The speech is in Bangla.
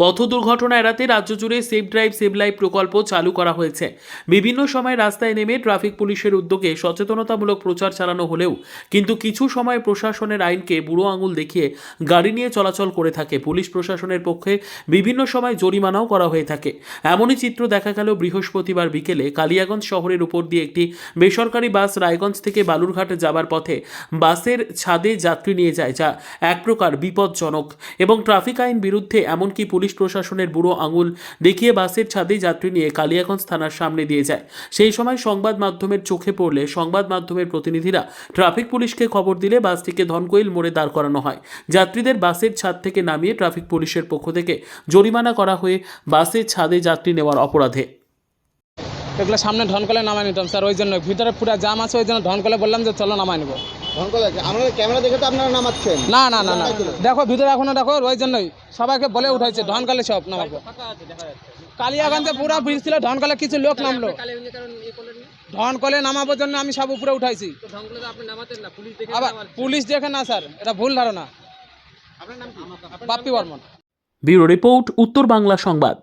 পথ দুর্ঘটনা এড়াতে রাজ্য জুড়ে সেফ ড্রাইভ সেভ লাইফ প্রকল্প চালু করা হয়েছে। বিভিন্ন সময় রাস্তায় নেমে ট্রাফিক পুলিশের উদ্যোগে সচেতনতামূলক প্রচার চালানো হলেও কিন্তু কিছু সময় প্রশাসনের আইনকে বুড়ো আঙুল দেখিয়ে গাড়ি নিয়ে চলাচল করে থাকে। পুলিশ প্রশাসনের পক্ষে বিভিন্ন সময় জরিমানাও করা হয়ে থাকে। এমনই চিত্র দেখা গেল বৃহস্পতিবার বিকেলে কালিয়াগঞ্জ শহরের উপর দিয়ে একটি বেসরকারি বাস রায়গঞ্জ থেকে বালুরঘাট যাবার পথে বাসের ছাদে যাত্রী নিয়ে যায়, যা এক প্রকার বিপজ্জনক। এবং ট্রাফিক আইন বিরুদ্ধে এমনকি পুলিশ প্রশাসনের বুড়ো আঙুল দেখিয়ে বাসের ছাদে যাত্রী নিয়ে কালিয়াগঞ্জ থানার সামনে দিয়ে যায়। সেই সময় সংবাদ মাধ্যমের চোখে পড়লে সংবাদ মাধ্যমের প্রতিনিধিরা ট্রাফিক পুলিশকে খবর দিলে বাসটিকে ধনকৈল মোড়ে দাঁড় করানো হয়। যাত্রীদের বাসের ছাদ থেকে নামিয়ে ট্রাফিক পুলিশের পক্ষ থেকে জরিমানা করা হয়ে বাসের ছাদে যাত্রী নেওয়ার অপরাধে। এগুলো সামনে ঢনকলে নামাই নিতাম স্যার, ওই জন্য। ভিতরে পুরো জাম আছে, ওই জন্য ঢনকলে বললাম যে, চলো নামাই নেব। ধনকল আছে ক্যামেরা দেখে তো আপনারা নামাচ্ছেন। না না না না। দেখো ভিতরে এখনও দেখো ওই জন্যই। সবাইকে বলে উঠাইছে ঢনকালে সব নামাবো। কালিয়াগঞ্জে পুরো ভিড় ছিল ঢনকালে কিছু লোক নামলো। ঢনকলে নামাবার জন্য আমি সব উপরে উঠাইছি। আবার পুলিশ দেখে না স্যার। এটা ভুল ধারণা। বাপ্পি বর্মন। ব্যুরো রিপোর্ট উত্তর বাংলা সংবাদ।